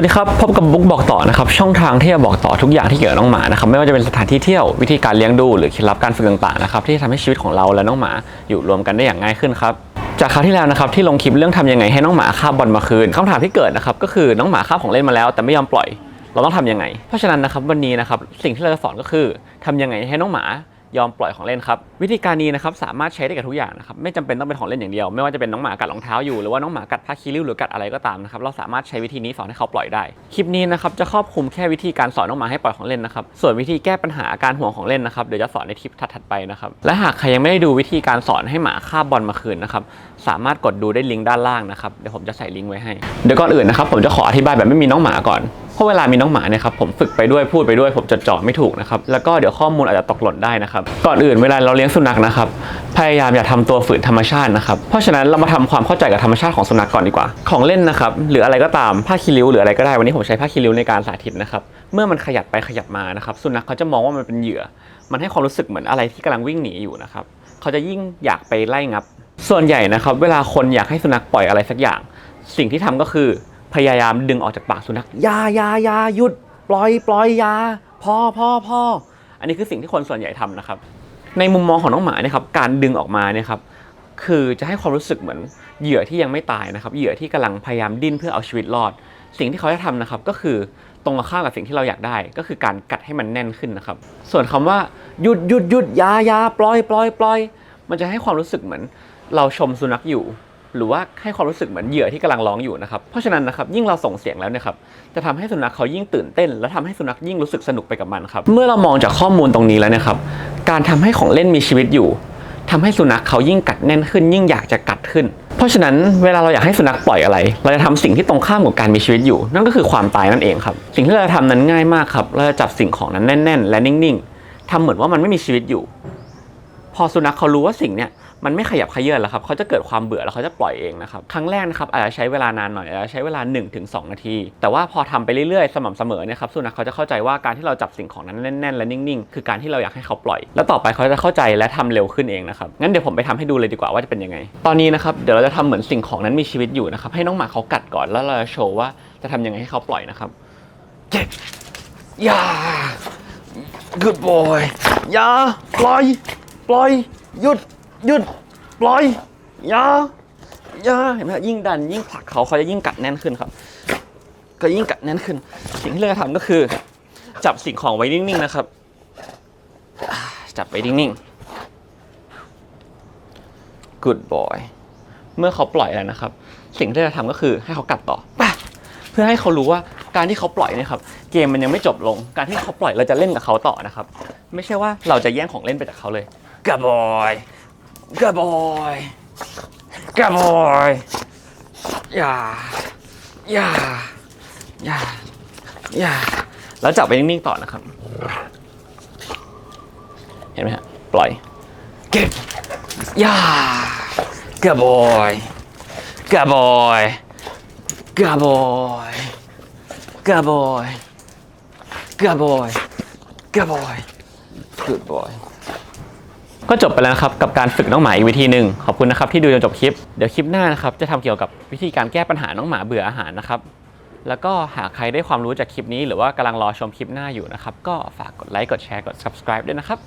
วัสดีครับ พบกับบุ๊กบอกต่อนะครับ ช่องทางที่จะบอกต่อทุกอย่างที่เกี่ยวกับน้องหมานะครับไม่ว่าจะเป็นสถานที่เที่ยววิธีการเลี้ยงดูหรือเคล็ดลับการฝึกต่างๆนะครับที่จะทำให้ชีวิตของเราและน้องหมาอยู่รวมกันได้อย่างง่ายขึ้นครับจากคราวที่แล้วนะครับที่ลงคลิปเรื่องทำยังไงให้น้องหมาคาบบอลมาคืนคำถามที่เกิดนะครับก็คือน้องหมาคาบของเล่นมาแล้ว แต่ไม่ยอมปล่อย เราต้องทำยังไง เพราะฉะนั้นนะครับวันนี้นะครับสิ่งที่เราจะสอนก็คือทำยังไงให้น้องหมา ยอมปล่อยของเล่นครับ วิธีการนี้นะครับสามารถใช้ได้กับทุกอย่างนะครับไม่จำเป็นต้องเป็นของเล่นอย่างเดียว ไม่ว่าจะเป็นน้องหมากัดรองเท้าอยู่หรือว่าน้องหมากัดผ้าคีริ้วหรือกัดอะไรก็ตามนะครับเราสามารถใช้วิธีนี้สอนให้เขาปล่อยได้ คลิปนี้นะครับจะครอบคลุมแค่วิธีการสอนน้องหมาให้ปล่อยของเล่นนะครับส่วนวิธีแก้ปัญหาการห่วงของเล่นนะครับเดี๋ยวจะสอนในคลิปถัดๆไปนะครับและหากใครยังไม่ได้ดูวิธีการสอนให้หมาคาบบอลมาคืนนะครับสามารถกดดูได้ลิงก์ด้านล่างนะครับเดี๋ยวผมจะใส่ลิงก์ไว้ให้เดี๋ยวก่อนอื่นนะครับผมจะขออธิบายแบบไม่มีน้องหมาก่อน ราะเวลามีน้องหมาเนี่ยครับผมฝึกไปด้วยพูดไปด้วยผมจดจ่อไม่ถูกนะครับแล้วก็เดี๋ยวข้อมูลอาจจะตกหล่นได้นะครับก่อนอื่นเวลาเราเลี้ยงสุนัขนะครับพยายามอย่าทำตัวฝืนธรรมชาตินะครับเพราะฉะนั้นเรามาทำความเข้าใจกับธรรมชาติของสุนัขก่อนดีกว่า ของเล่นนะครับหรืออะไรก็ตามผ้าคีริ้วหรืออะไรก็ได้วันนี้ผมใช้ผ้าคีริ้วในการสาธิตนะครับเมื่อมันขยับไปขยับมานะครับสุนัขเขาจะมองว่ามันเป็นเหยื่อ มันให้ความรู้สึกเหมือนอะไรที่กำลังวิ่งหนีอยู่นะครับเขาจะยิ่งอยากไปไล่งับ ส่วนใหญ่นะครับเวลาคนอยากให้สุนัขปล่อยอะไรสักอย่าง สิ่งที่ทำก็คือ พยายามดึงออกจากปากสุนัขยายายาหยุด ปล่อยปล่อยยาพ่อพ่อพ่ออันนี้คือสิ่งที่คนส่วนใหญ่ทำนะครับ ในมุมมองของน้องหมาเนี่ยครับการดึงออกมาเนี่ยครับคือจะให้ความรู้สึกเหมือนเหยื่อที่ยังไม่ตายนะครับ เหยื่อที่กำลังพยายามดิ้นเพื่อเอาชีวิตรอด สิ่งที่เขาจะทำนะครับก็คือตรงข้ามกับสิ่งที่เราอยากได้ ก็คือการกัดให้มันแน่นขึ้นนะครับ ส่วนคำว่าหยุดหยุดหยุดยายาปล่อยปล่อยปล่อยมันจะให้ความรู้สึกเหมือน เราชมสุนัขอยู่ หรือว่าให้ความรู้สึกเหมือนเหยื่อที่กำลังร้องอยู่นะครับเพราะฉะนั้นนะครับยิ่งเราส่งเสียงแล้วเนี่ยครับจะทำให้สุนัขเขายิ่งตื่นเต้น และทำให้สุนัขยิ่งรู้สึกสนุกไปกับมันครับเมื่อเรามองจากข้อมูลตรงนี้แล้วนะครับการทำให้ของเล่นมีชีวิตอยู่ทำให้สุนัขเขายิ่งกัดแน่นขึ้น ยิ่งอยากจะกัดขึ้น เพราะฉะนั้นเวลาเราอยากให้สุนัขปล่อยอะไร เราจะทำสิ่งที่ตรงข้ามกับการมีชีวิตอยู่ นั่นก็คือความตายนั่นเองครับสิ่งที่เราจะทำนั้นง่ายมากครับเราจะจับสิ่งของนั้นแน่น ๆ และนิ่งๆทำเหมือนว่ามันไม่มีชีวิตอยู่ พอสุนัขเขารู้ว่าสิ่งเนี้ย มันไม่ขยับขยื้อนแล้วครับเขาจะเกิดความเบื่อแล้วเขาจะปล่อยเองนะครับครั้งแรกนะครับอาจจะใช้เวลานานหน่อยอาจจะใช้เวลา 1-2 นาที แต่ว่าพอทำไปเรื่อยๆ สม่ำเสมอเนี่ยครับสุนัขเขาจะเข้าใจว่าการที่เราจับสิ่งของนั้นแน่นๆและนิ่งๆ คือการที่เราอยากให้เขาปล่อย แล้วต่อไปเขาจะเข้าใจและทำเร็วขึ้นเองนะครับงั้นเดี๋ยวผมไปทำให้ดูเลยดีกว่าว่าจะเป็นยังไง ตอนนี้นะครับเดี๋ยวเราจะทำเหมือนสิ่งของนั้นมีชีวิตอยู่นะครับให้น้องหมาเขากัดก่อนแล้วเราจะโชว์ว่าจะทำยังไงให้เขาปล่อยนะครับเจ็บอย่า good boy อย่าปล่อย ปล่อย หยุด ยุดปล่อยอย่าอย่าเห็นไหมยิ่งดันยิ่งผลักเขาเขาจะยิ่งกัดแน่นขึ้นครับ ก็ยิ่งกัดแน่นขึ้น สิ่งที่เราจะทำก็คือ จับสิ่งของไว้นิ่งๆนะครับ จับไว้นิ่งๆ good boy เมื่อเขาปล่อยแล้วนะครับ สิ่งที่เราจะทำก็คือให้เขากัดต่อเพื่อให้เขารู้ว่าการที่เขาปล่อยเนี่ยครับ เกมมันยังไม่จบลง การที่เขาปล่อยเราจะเล่นกับเขาต่อนะครับ ไม่ใช่ว่าเราจะแย่งของเล่นไปจากเขาเลย good boy good boy good boy อย่าอย่าอย่าอย่าแล้วจับไปนิ่งๆต่อนะครับ เห็นไหมฮะ ปล่อย get อย่า good boy good boy good boy good boy good boy good boy good boy ก็จบไปแล้วนะครับกับการฝึกน้องหมาอีกวิธีหนึ่งขอบคุณนะครับที่ดูจนจบคลิปเดี๋ยวคลิปหน้านะครับจะทำเกี่ยวกับวิธีการแก้ปัญหาน้องหมาเบื่ออาหารนะครับแล้วก็หากใครได้ความรู้จากคลิปนี้ หรือว่ากำลังรอชมคลิปหน้าอยู่นะครับก็ฝากกดไลค์กดแชร์กด subscribe ด้วยนะครับ